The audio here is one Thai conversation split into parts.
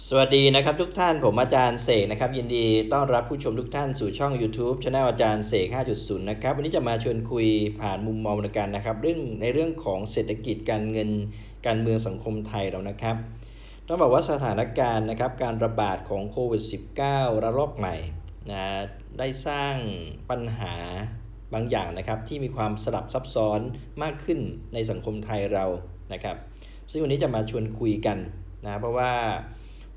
สวัสดีนะครับทุกท่านผมอาจารย์เสกนะครับ ยินดีต้อนรับผู้ชมทุกท่านสู่ช่อง YouTube ช anel อาจารย์เสก 5.0 นะครับวันนี้จะมาชวนคุยผ่านมุมมองในการนะครับ เรื่องในเรื่องของเศรษฐกิจการเงินการเมืองสังคมไทยเรานะครับ ต้องบอกว่าสถานการณ์นะครับการระบาดของโควิด -19 ระลอกใหม่นะได้สร้างปัญหาบางอย่างนะครับ ที่มีความสลับซับซ้อนมากขึ้นในสังคมไทยเรานะครับ ซึ่งวันนี้จะมาชวนคุยกันนะเพราะว่า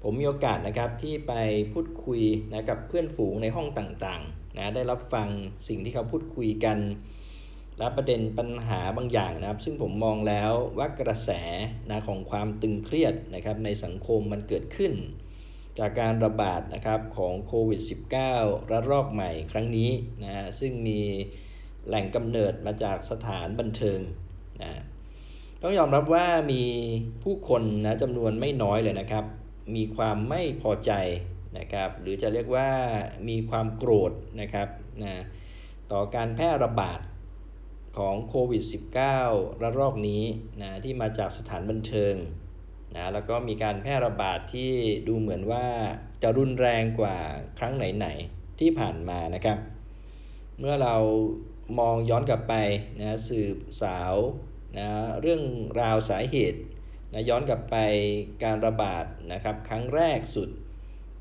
ผมมีโอกาสนะครับที่ไปพูดคุยนะกับเพื่อนฝูงในห้องต่างๆนะได้รับฟังสิ่งที่เขาพูดคุยกัน และประเด็นปัญหาบางอย่างนะครับ ซึ่งผมมองแล้วว่ากระแสนะของความตึงเครียดนะครับในสังคมมันเกิดขึ้น จากการระบาดนะครับของโควิด -19 ระลอกใหม่ครั้งนี้นะฮะซึ่งมีแหล่งกำเนิดมาจากสถานบันเทิงนะต้องยอมรับว่ามีผู้คนนะจำนวนไม่น้อยเลยนะครับ มีความไม่พอใจนะครับ หรือจะเรียกว่ามีความโกรธนะครับนะต่อการแพร่ระบาดของโควิด -19 ระลอกนี้นะที่มาจากสถานบันเทิงนะแล้วก็มีการแพร่ระบาดที่ดูเหมือนว่าจะรุนแรงกว่าครั้งไหนๆที่ผ่านมานะครับ เมื่อเรามองย้อนกลับไปนะสืบสาวนะเรื่องราวสาเหตุ นะย้อนกลับไปการระบาดนะครับครั้งแรกสุด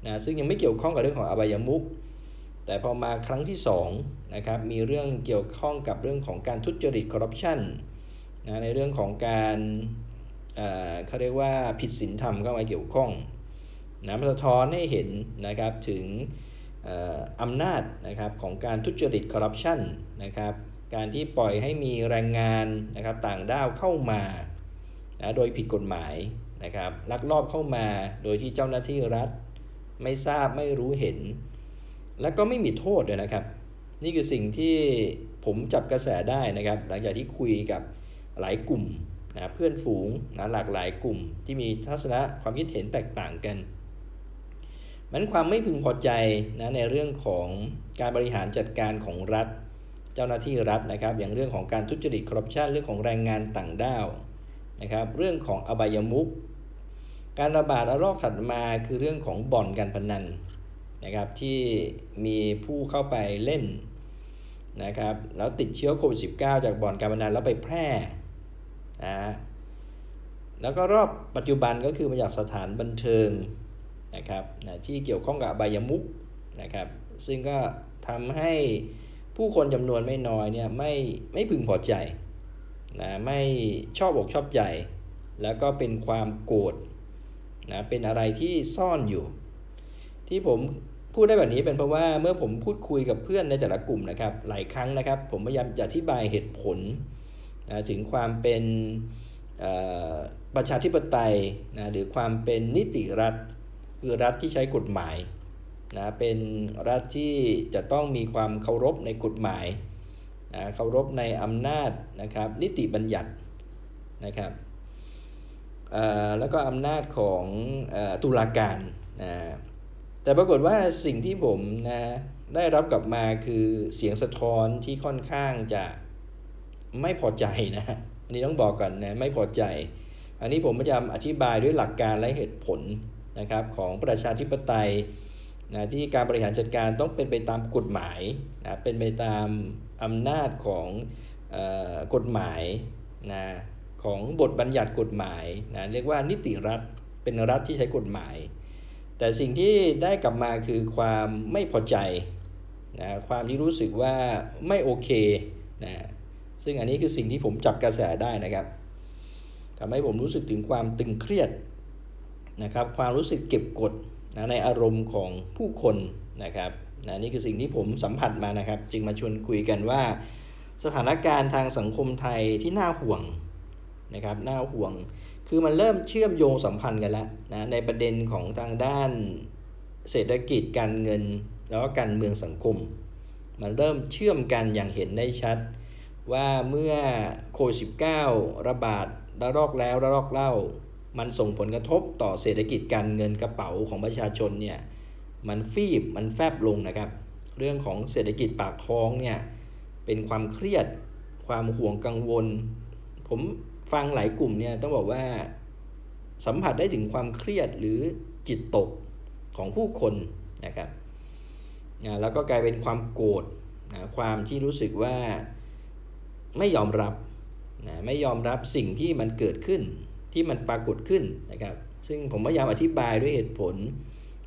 นะซึ่งยังไม่เกี่ยวข้องกับเรื่องของอบายมุขแต่พอมาครั้งที่2นะครับมีเรื่องเกี่ยวข้องกับเรื่องของการทุจริตคอร์รัปชันนะในเรื่องของการเขาเรียกว่าผิดศีลธรรมเข้ามาเกี่ยวข้องนะมันสะท้อนให้เห็นนะครับถึงอ่ออำนาจนะครับของการทุจริตคอร์รัปชันนะครับการที่ปล่อยให้มีแรงงานนะครับต่างด้าวเข้ามา นะโดยผิดกฎหมายนะครับลักลอบเข้ามาโดยที่เจ้าหน้าที่รัฐ ไม่ทราบไม่รู้เห็น แล้วก็ไม่มีโทษเลยนะครับ นี่คือสิ่งที่ผมจับกระแสได้นะครับ หลังจากที่คุยกับหลายกลุ่มนะเพื่อนฝูงนะหลากหลายกลุ่ม ที่มีทัศนะความคิดเห็นแตกต่างกันมันความไม่พึงพอใจนะในเรื่องของการบริหารจัดการของรัฐ เจ้าหน้าที่รัฐนะครับ อย่างเรื่องของการทุจริตคอร์รัปชันเรื่องของแรงงานต่างด้าว นะครับเรื่องของอบายมุขการระบาดระลอกถัดมาคือเรื่องของบ่อนการพนันนะครับที่มีผู้เข้าไปเล่นนะครับแล้วติดเชื้อโควิด -19 จากบ่อนการพนันแล้วไปแพร่นะแล้วก็รอบปัจจุบันก็คือมาจากสถานบันเทิงนะครับนะที่เกี่ยวข้องกับอบายมุขนะครับซึ่งก็ทำให้ผู้คนจำนวนไม่น้อยเนี่ยไม่ไม่พึงพอใจ นะไม่ชอบอกชอบใจ แล้วก็เป็นความโกรธนะเป็นอะไรที่ซ่อนอยู่ ที่ผมพูดได้แบบนี้เป็นเพราะว่าเมื่อผมพูดคุยกับเพื่อนในแต่ละกลุ่มนะครับ หลายครั้งนะครับ ผมพยายามจะอธิบายเหตุผลนะถึงความเป็นประชาธิปไตยนะหรือความเป็นนิติรัฐ คือรัฐที่ใช้กฎหมายนะเป็นรัฐที่จะต้องมีความเคารพในกฎหมาย เคารพในอำนาจนะครับนิติบัญญัตินะครับแล้วก็อำนาจของอตุลาการนะแต่ปรากฏว่าสิ่งที่ผมนะได้รับกลับมาคือเสียงสะท้อนที่ค่อนข้างจะไม่พอใจนะอันนี้ต้องบอกก่อนนะไม่พอใจ อันนี้ผมพยายามอธิบายด้วยหลักการและเหตุผลนะครับของประชาธิปไตย นะที่การบริหารจัดการต้องเป็นไปตามกฎหมายนะเป็นไปตามอำนาจของออกฎหมายนะของบทบัญญัติกฎหมายนะเรียกว่านิติรัฐเป็นรัฐที่ใช้กฎหมาย แต่สิ่งที่ได้กลับมาคือความไม่พอใจนะความที่รู้สึกว่าไม่โอเคนะซึ่งอันนี้คือสิ่งที่ผมจับกระแสได้นะครับทำให้ผมรู้สึกถึงความตึงเครียดนะครับความรู้สึกเก็บกด นะในอารมณ์ของผู้คนนะครับนะนี่คือสิ่งที่ผมสัมผัสมานะครับ จึงมาชวนคุยกันว่า สถานการณ์ทางสังคมไทยที่น่าห่วงนะครับน่าห่วง คือมันเริ่มเชื่อมโยงสัมพันธ์กันแล้วนะในประเด็นของทางด้านเศรษฐกิจการเงิน แล้วก็การเมืองสังคม มันเริ่มเชื่อมกันอย่างเห็นได้ชัด ว่าเมื่อโควิด -19 ระบาดระลอกแล้วระลอกเล่า มันส่งผลกระทบต่อเศรษฐกิจการเงินกระเป๋าของประชาชนเนี่ยมันฟีบมันแฟบลงนะครับ เรื่องของเศรษฐกิจปากท้องเนี่ยเป็นความเครียดความห่วงกังวล ผมฟังหลายกลุ่มเนี่ยต้องบอกว่าสัมผัสได้ถึงความเครียดหรือจิตตกของผู้คนนะครับแล้วก็กลายเป็นความโกรธนะความที่รู้สึกว่าไม่ยอมรับนะไม่ยอมรับสิ่งที่มันเกิดขึ้น ที่มันปรากฏขึ้นนะครับ ซึ่งผมพยายามอธิบายด้วยเหตุผล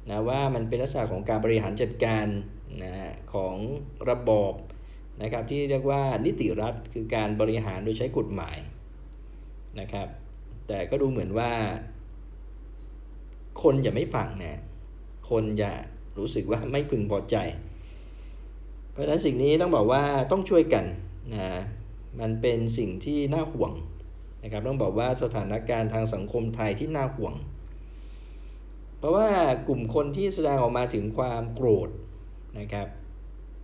นะว่ามันเป็นลักษณะของการบริหารจัดการนะของระบอบนะครับที่เรียกว่านิติรัฐคือการบริหารโดยใช้กฎหมายนะครับ แต่ก็ดูเหมือนว่า คนจะไม่ฟังนะคนจะรู้สึกว่าไม่พึงพอใจ เพราะฉะนั้นสิ่งนี้ต้องบอกว่าต้องช่วยกันนะมันเป็นสิ่งที่น่าห่วง นะครับต้องบอกว่าสถานการณ์ทางสังคมไทยที่น่าห่วง เพราะว่ากลุ่มคนที่แสดงออกมาถึงความโกรธนะครับ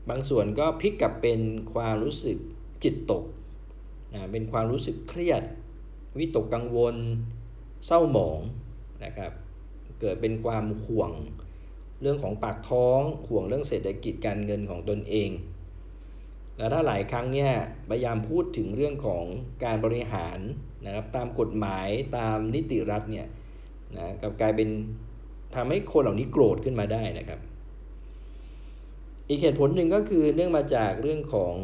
บางส่วนก็พลิกกลับเป็นความรู้สึกจิตตกนะเป็นความรู้สึกเครียด วิตกกังวล เศร้าหมองนะครับเกิดเป็นความห่วงเรื่องของปากท้องห่วงเรื่องเศรษฐกิจการเงินของตนเอง แล้วถ้าหลายครั้งเนี่ยพยายามพูดถึงเรื่องของการบริหารนะครับตามกฎหมายตามนิติรัฐเนี่ยนะกับกลายเป็นทำให้คนเหล่านี้โกรธขึ้นมาได้นะครับ อีกเหตุผลหนึ่งก็คือเนื่องมาจากเรื่องของ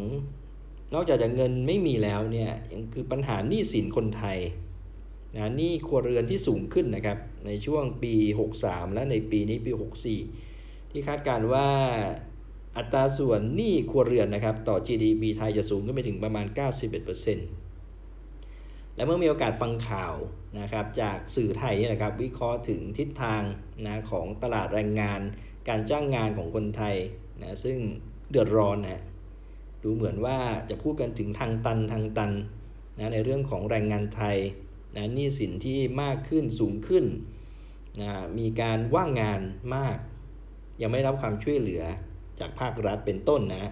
นอกจากจะเงินไม่มีแล้วเนี่ยยังคือปัญหาหนี้สินคนไทยนะหนี้ครัวเรือนที่สูงขึ้นนะครับ ในช่วงปี 63 และในปีนี้ปี 64 ที่คาดการว่า อัตราส่วนหนี้ครัวเรือนนะครับต่อ GDP ไทยจะสูงขึ้นไปถึงประมาณ 91%และเมื่อมีโอกาสฟังข่าวนะครับจากสื่อไทยนี่นะครับวิเคราะห์ถึงทิศทางนะของตลาดแรงงาน การจ้างงานของคนไทยนะซึ่งเดือดร้อนนะดูเหมือนว่าจะพูดกันถึงทางตันทางตันนะในเรื่องของแรงงานไทยนะหนี้สินที่มากขึ้นสูงขึ้นนะมีการว่างงานมาก ยังไม่รับความช่วยเหลือ จากภาครัฐเป็นต้นนะ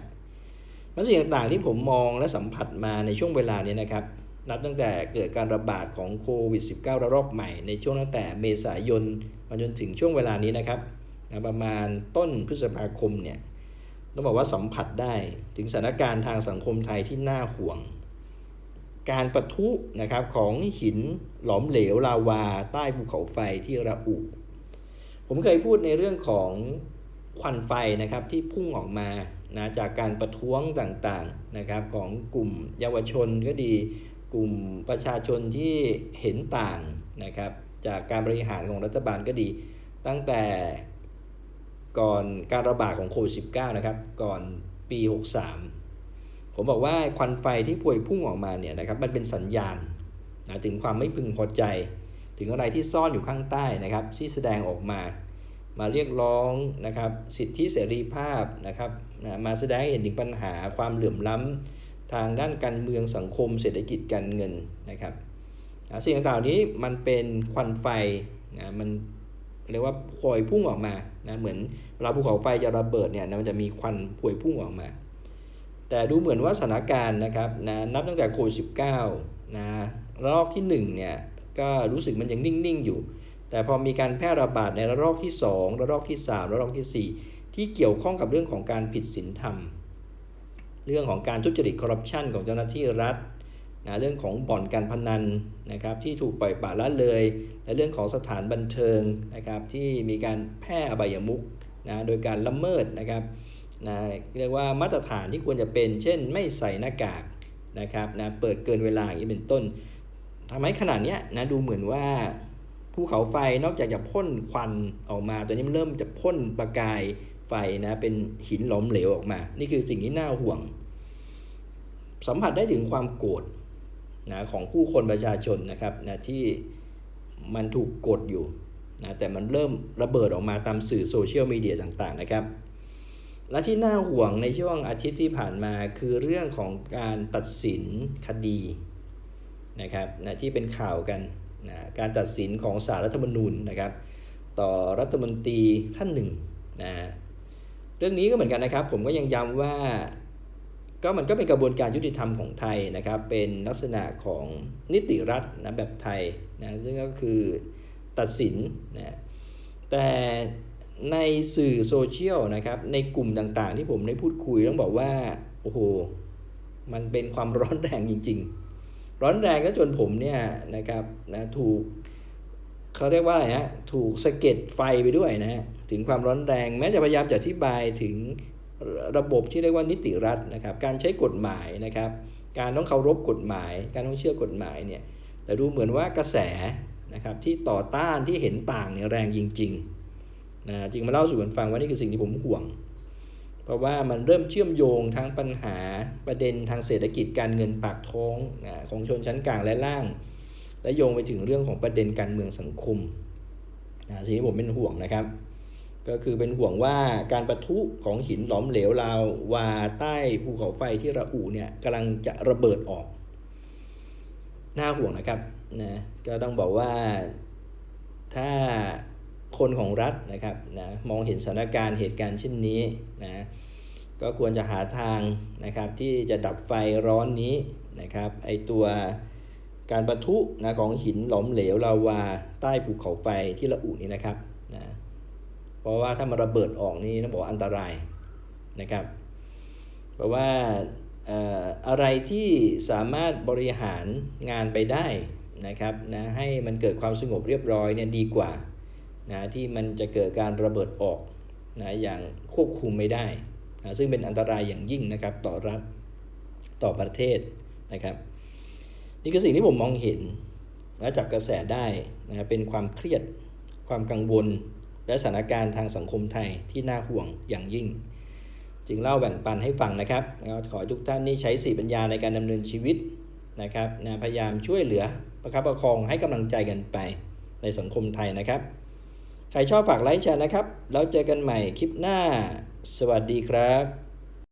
มันสิ่งต่างๆที่ผมมองและสัมผัสมาในช่วงเวลานี้นะครับ นับตั้งแต่เกิดการระบาดของโควิด -19 ระลอกใหม่ ในช่วงตั้งแต่เมษายนมาจนถึงช่วงเวลานี้นะครับประมาณต้นพฤษภาคมเนี่ยต้องบอกว่าสัมผัสได้ถึงสถานการณ์ทางสังคมไทยที่น่าห่วง การปะทุนะครับของหินหลอมเหลวลาวา ใต้ภูเขาไฟที่ระอุ ผมเคยพูดในเรื่องของ ควันไฟนะครับที่พุ่งออกมานะจากการประท้วงต่างๆนะครับของกลุ่มเยาวชนก็ดี กลุ่มประชาชนที่เห็นต่างนะครับจากการบริหารของรัฐบาลก็ดี ตั้งแต่ก่อนการระบาดของโควิด -19 นะครับก่อนปี 63 ผมบอกว่าควันไฟที่พวยพุ่งออกมาเนี่ยนะครับมันเป็นสัญญาณนะถึงความไม่พึงพอใจ ถึงอะไรที่ซ่อนอยู่ข้างใต้นะครับที่แสดงออกมา มาเรียกร้องนะครับสิทธิเสรีภาพนะครับนะมาแสดงเห็นถึงปัญหาความเหลื่อมล้ำทางด้านการเมืองสังคม เศรษฐกิจการเงินนะครับนะสิ่งต่างๆนี้มันเป็นควันไฟนะมันเรียกว่าพวยพุ่งออกมานะเหมือนเวลาภูเขาไฟจะระเบิดเนี่ยมันจะมีควันพวยพุ่งออกมา แต่ดูเหมือนว่าสถานการณ์นะครับนะนับตั้งแต่โควิด -19 นะระลอกที่1เนี่ยก็รู้สึกมันยังนิ่ง ๆ อยู่ แต่พอมีการแพร่ระบาดในระลอกที่ 2 ระลอกที่ 3 ระลอกที่ 4 ที่เกี่ยวข้องกับเรื่องของการผิดศีลธรรม เรื่องของการทุจริตคอร์รัปชันของเจ้าหน้าที่รัฐนะเรื่องของบ่อนการพนันนะครับที่ถูกปล่อยปละละเลย และเรื่องของสถานบันเทิงนะครับที่มีการแพร่อบายมุกนะโดยการละเมิดนะครับนะเรียกว่ามาตรฐานที่ควรจะเป็น เช่น ไม่ใส่หน้ากากนะครับนะเปิดเกินเวลาอย่างนี้เป็นต้นทำให้ขนาดนี้นะดูเหมือนว่า ภูเขาไฟนอกจากจะพ่นควันออกมา ตัวนี้มันเริ่มจะพ่นประกายไฟนะเป็นหินหลอมเหลวออกมา นี่คือสิ่งที่น่าห่วง สัมผัสได้ถึงความโกรธนะของผู้คนประชาชนนะครับนะที่มันถูกกดอยู่นะแต่มันเริ่มระเบิดออกมาตามสื่อโซเชียลมีเดียต่างๆนะครับ และที่น่าห่วงในช่วงอาทิตย์ที่ผ่านมาคือเรื่องของการตัดสินคดีนะครับนะที่เป็นข่าวกัน นะการตัดสินของสารรัฐธรรมนูญนะครับ ต่อรัฐมนตรีท่านหนึ่งนะเรื่องนี้ก็เหมือนกันนะครับ ผมก็ยังย้ำว่าก็มันก็เป็นกระบวนการยุติธรรมของไทยนะครับ เป็นลักษณะของนิติรัฐนะแบบไทยนะซึ่งก็คือตัดสินนะแต่ในสื่อโซเชียลนะครับในกลุ่มต่างๆ ที่ผมได้พูดคุยต้องบอกว่า โอ้โห มันเป็นความร้อนแรงจริง ๆ ร้อนแรงก็จนผมเนี่ยนะครับนะถูกเขาเรียกว่าอะไรฮะถูกสะเก็ดไฟไปด้วยนะฮะถึงความร้อนแรงแม้จะพยายามจะอธิบายถึงระบบที่เรียกว่านิติรัฐนะครับ การใช้กฎหมายนะครับ การต้องเคารพกฎหมาย การต้องเชื่อกฎหมายเนี่ยแต่ดูเหมือนว่ากระแสนะครับที่ต่อต้านที่เห็นต่างเนี่ยแรงจริงๆนะจึงมาเล่าสู่กันฟังว่านี่คือสิ่งที่ผมห่วง เพราะว่ามันเริ่มเชื่อมโยงทั้งปัญหาประเด็นทางเศรษฐกิจการเงินปากท้องของชนชั้นกลางและล่าง และโยงไปถึงเรื่องของประเด็นการเมืองสังคมนะสิ่งที่ผมเป็นห่วงนะครับ ก็คือเป็นห่วงว่าการประทุของหินหลอมเหลวราววาใต้ภูเขาไฟที่ระอุเนี่ยกำลังจะระเบิดออก น่าห่วงนะครับนะก็ต้องบอกว่าถ้า คนของรัฐนะครับนะมองเห็นสถานการณ์เหตุการณ์เช่นนี้นะก็ควรจะหาทางนะครับที่จะดับไฟร้อนนี้นะครับไอตัวการประทุนะของหินหลอมเหลวลาวาใต้ภูเขาไฟที่ระอุนี่นะครับนะเพราะว่าถ้ามันระเบิดออกนี่ต้องบอกว่าอันตรายนะครับ เพราะว่าเอ่ออะไรที่สามารถบริหารงานไปได้นะครับนะให้มันเกิดความสงบเรียบร้อยเนี่ยดีกว่า นะที่มันจะเกิดการระเบิดออกนะอย่างควบคุมไม่ได้นะซึ่งเป็นอันตรายอย่างยิ่งนะครับต่อรัฐต่อประเทศนะครับ นี่คือสิ่งที่ผมมองเห็นและจับกระแสได้นะเป็นความเครียดความกังวล และสถานการณ์ทางสังคมไทยที่น่าห่วงอย่างยิ่ง จึงเล่าแบ่งปันให้ฟังนะครับขอให้ทุกท่านนี่ใช้สติปัญญาในการดำเนินชีวิตนะครับนะพยายามช่วยเหลือประคับประคองให้กำลังใจกันไปในสังคมไทยนะครับ ใครชอบฝากไลค์แชร์นะครับ แล้วเจอกันใหม่คลิปหน้า สวัสดีครับ